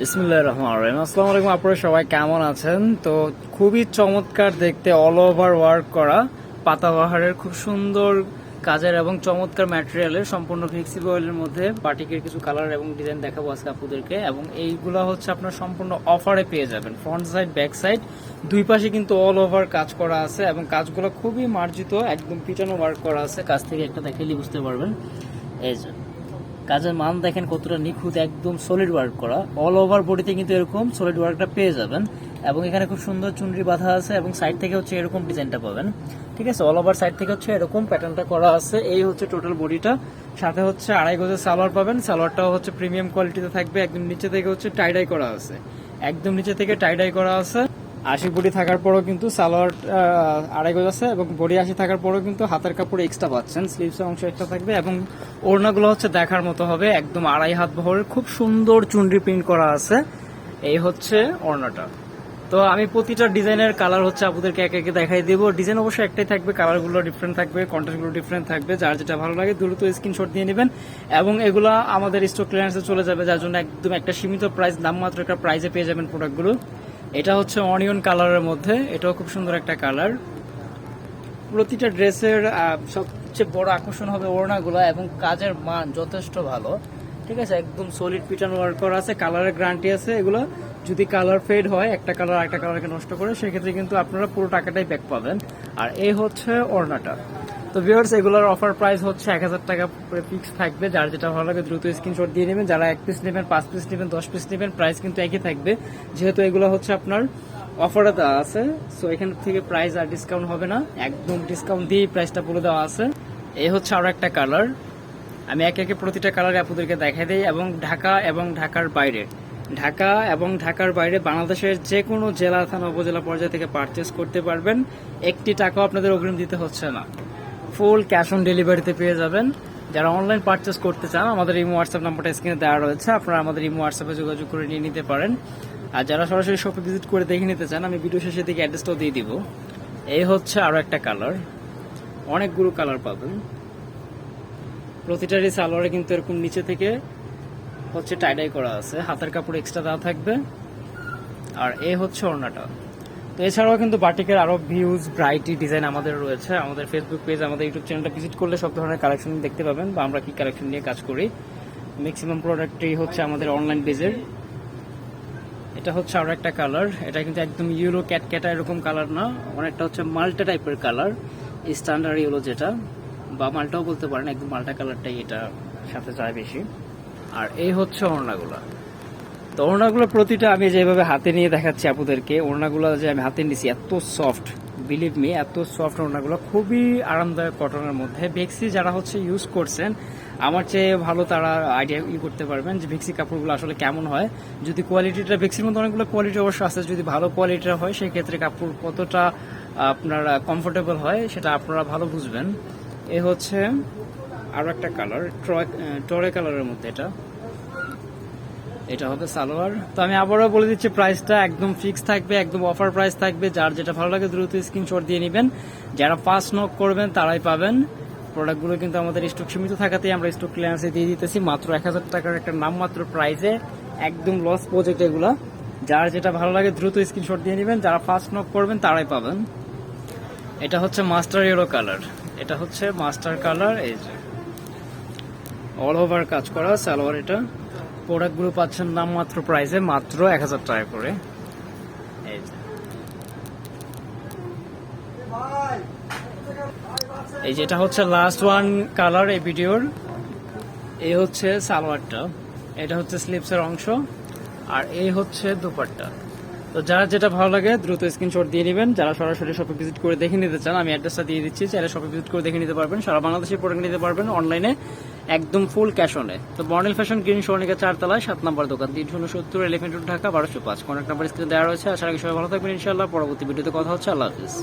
বিসমুল্লাহ রহমান রহিম। আসসালামু আলাইকুম, আপনারা সবাই কেমন আছেন? তো খুবই চমৎকার দেখতে অল ওভার ওয়ার্ক করা পাতাবাহারের খুব সুন্দর কাজের এবং চমৎকার ম্যাটেরিয়ালের সম্পূর্ণ ফ্লেক্সিবলের মধ্যে বাটিকের কিছু কালার এবং ডিজাইন দেখাবো আজকে আপুদেরকে এবং এইগুলো হচ্ছে আপনার সম্পূর্ণ অফারে পেয়ে যাবেন ফ্রন্ট সাইড ব্যাক সাইড দুই পাশে কিন্তু অল ওভার কাজ করা আছে এবং কাজগুলো খুবই মার্জিত, একদম পিটানো ওয়ার্ক করা আছে। কাজ থেকে একটা দেখাইলে বুঝতে পারবেন। এই যে। কাজের মান দেখেন কতটা নিখুঁত, একদম সলিড ওয়ার্ক করা। অল ওভার বডিতে কিন্তু এরকম সলিড ওয়ার্কটা পেয়ে যাবেন। এবং এখানে খুব সুন্দর চুনরি বাঁধা আছে এবং সাইড থেকে হচ্ছে এরকম ডিজাইনটা পাবেন। ঠিক আছে? অল ওভার সাইড থেকে হচ্ছে এরকম প্যাটার্নটা করা আছে। এই হচ্ছে টোটাল বডিটা সাথে হচ্ছে আড়াই গজের সালোয়ার পাবেন। সালোয়ারটাও হচ্ছে প্রিমিয়াম কোয়ালিটিতে থাকবে। একদম নিচে থেকে হচ্ছে টাইডাই করা আছে। একদম নিচে থেকে টাইডাই করা আছে। আশি বডি থাকার পরও কিন্তু সালোয়ার আড়াই গজ আছে এবং বডি আশি থাকার পরেও কিন্তু হাতের কাপড় এক্সট্রা পাচ্ছেন। স্লিভসের অংশ একটা থাকবে এবং ওড়নাগুলো হচ্ছে দেখার মতো হবে, একদম আড়াই হাত বহরের খুব সুন্দর চুনরি প্রিন্ট করা আছে। এই হচ্ছে ওড়নাটা। তো আমি প্রতিটা ডিজাইনের কালার হচ্ছে আপনাদেরকে একে একে দেখাই দিব। ডিজাইন অবশ্যই একটাই থাকবে কালারগুলো ডিফারেন্ট থাকবে কন্টেন্টগুলো ডিফারেন্ট থাকবে। যার যেটা ভালো লাগে দ্রুত স্ক্রিনশট দিয়ে নেবেন এবং এগুলো আমাদের স্টক ক্লিয়ারেন্সে চলে যাবে, যার জন্য একদম একটা সীমিত প্রাইস নামমাত্র একটা প্রাইসে পেয়ে যাবেন প্রোডাক্টগুলো এটা হচ্ছে অনিয়ন কালারের মধ্যে, এটাও খুব সুন্দর একটা কালার। প্রতিটা ড্রেসের সবচেয়ে বড় আকর্ষণ হবে ওড়নাগুলো এবং কাজের মান যথেষ্ট ভালো। ঠিক আছে? একদম সলিড পিটান ওয়ার্ক করা আছে, কালারের গ্যারান্টি আছে এগুলো। যদি কালার ফেড হয়, একটা কালার একটা কালারকে নষ্ট করে, সেক্ষেত্রে কিন্তু আপনারা পুরো টাকাটাই ব্যাক পাবেন। আর এই হচ্ছে ওড়নাটা। তো ভিউয়ার্স এগুলোর অফার প্রাইস হচ্ছে এক হাজার টাকা ফিক্স থাকবে। যার যেটা ভালো লাগে দ্রুত স্ক্রিনশট দিয়ে নেবেন। যারা এক পিস নেবেন, পাঁচ পিস নেবেন, দশ পিস নেবেন প্রাইস কিন্তু একই থাকবে। যেহেতু এগুলো হচ্ছে আপনার অফারে দেওয়া আছে সো এখান থেকে প্রাইস আর ডিসকাউন্ট হবে না। একদম ডিসকাউন্ট দিয়ে প্রাইসটা বলে দেওয়া আছে। এই হচ্ছে আরও একটা কালার আমি একে একে প্রতিটা কালার আপনাদেরকে দেখাই দিই, এবং ঢাকা এবং ঢাকার বাইরে। ঢাকা এবং ঢাকার বাইরে বাংলাদেশের যে কোনো জেলা, থানা, উপজেলা পর্যায় থেকে পারচেস করতে পারবেন। একটি টাকাও আপনাদের অগ্রিম দিতে হচ্ছে না। ফুল ক্যাশ অন ডেলিভারিতে পেয়ে যাবেন। যারা অনলাইন পারচেস করতে চান, আমাদের ইমো হোয়াটসঅ্যাপ নাম্বারটা স্ক্রিনে দেওয়া রয়েছে। আপনারা আমাদের ইমো হোয়াটসঅ্যাপে যোগাযোগ করে নিয়ে নিতে পারেন। আর যারা সরাসরি শপে ভিজিট করে দেখে নিতে চান, আমি ভিডিও শেষে দিকে অ্যাড্রেসটাও দিয়ে দিব। এই হচ্ছে আরও একটা কালার অনেকগুলো কালার পাবেন। প্রতিটারই সালোয়ারে কিন্তু এরকম নিচে থেকে হচ্ছে টাইডাই করা আছে। হাতের কাপড় এক্সট্রা দেওয়া থাকবে। আর এ হচ্ছে ওড়নাটা। তো এছাড়াও কিন্তু বাটিকের আরও ভিউজ ব্রাইটি ডিজাইন আমাদের রয়েছে। আমাদের ফেসবুক পেজ আমাদের ইউটিউব চ্যানেলটা ভিজিট করলে সব ধরনের কালেকশন দেখতে পাবেন বা আমরা কি কালেকশন নিয়ে কাজ করি। ম্যাক্সিমাম প্রোডাক্টই হচ্ছে আমাদের অনলাইন পেজের এটা হচ্ছে আরও একটা কালার এটা কিন্তু একদম ইউরো ক্যাট ক্যাটা এরকম কালার না। অনেকটা হচ্ছে মাল্টা টাইপের কালার স্ট্যান্ডার্ড ইউরো যেটা। বা মাল্টাও বলতে পারেন, একদম মাল্টা কালারটাই এটা সাথে যায় বেশি। আর এই হচ্ছে ওড়নাগুলা। তো ওড়নাগুলো প্রতিটা আমি যেভাবে হাতে নিয়ে দেখাচ্ছি আপনাদেরকে ওড়নাগুলো যে আমি হাতে নিছি এত সফট বিলিভ মি এত সফট ওড়নাগুলো, খুবই আরামদায়ক কটনের মধ্যে। ভেক্সি যারা হচ্ছে ইউজ করছেন, আমার চেয়ে ভালো তারা আইডিয়া ই করতে পারবেন যে ভেক্সি কাপড়গুলো আসলে কেমন হয়। যদি কোয়ালিটিটা ভেক্সির মধ্যে অনেকগুলো কোয়ালিটি অবশ্য আছে, যদি ভালো কোয়ালিটির হয়, সেই ক্ষেত্রে কাপড় কতটা আপনার কমফোর্টেবল হয়, সেটা আপনারা ভালো বুঝবেন। এ হচ্ছে আরও একটা কালার ট্রয় টরে কালারের মধ্যে এটা। এটা হবে সালোয়ার। তো আমি আবারও বলে দিচ্ছি প্রাইসটা একদম ফিক্স থাকবে, একদম অফার প্রাইস থাকবে। যার যেটা ভালো লাগে দ্রুত স্ক্রিনশট দিয়ে নেবেন। যারা ফার্স্ট নক করবেন, তারাই পাবেন। প্রোডাক্টগুলো কিন্তু আমাদের স্টক সীমিত থাকাতেই আমরা স্টক ক্লিয়ারেন্সে দিয়ে দিতেছি। মাত্র এক হাজার টাকার একটা নামমাত্র প্রাইসে একদম লস প্রজেক্ট এগুলা। যার যেটা ভালো লাগে, দ্রুত স্ক্রিনশট দিয়ে নেবেন। যারা ফার্স্ট নক করবেন, তারাই পাবেন। এটা হচ্ছে মাস্টার ইয়েলো কালার এটা হচ্ছে মাস্টার কালার এই যে। অল ওভার কাজ করা, সালোয়ার এটা। প্রোডাক্টগুলো পাচ্ছেন নামমাত্র প্রাইসে মাত্র এক হাজার টাকা করে। এই যে। এই যেটা হচ্ছে লাস্ট ওয়ান কালার এই ভিডিওর। এই হচ্ছে সালোয়ারটা। এটা হচ্ছে স্লিপসের অংশ। আর এই হচ্ছে দুপাট্টা। তো যারা যেটা ভালো লাগে দ্রুত স্ক্রিনশট দিয়ে নেবেন। যারা সরাসরি শপে ভিজিট করে দেখে নিতে চান, আমি অ্যাড্রেসটা দিয়ে দিচ্ছি। চাইলে শপে ভিজিট করে দেখে নিতে পারবেন। সারা বাংলাদেশে প্রোডাক্ট নিতে পারবেন অনলাইনে একদম ফুল ক্যাশ অনে তো বর্নেল ফ্যাশন গ্রিন সোনিকা চারতলায়, সাত নম্বর দোকান তিন শূন্য সত্তর এলিফেন্ট রোড ঢাকা, বারোশো পাঁচ। কন্ট্যাক্ট নাম্বার স্ক্রিনে দেওয়া রয়েছে। আশা রাখি সবাই ভালো থাকবেন ইনশাল্লাহ পরবর্তী ভিডিওতে কথা হচ্ছে। আল্লাহ হাফিজ।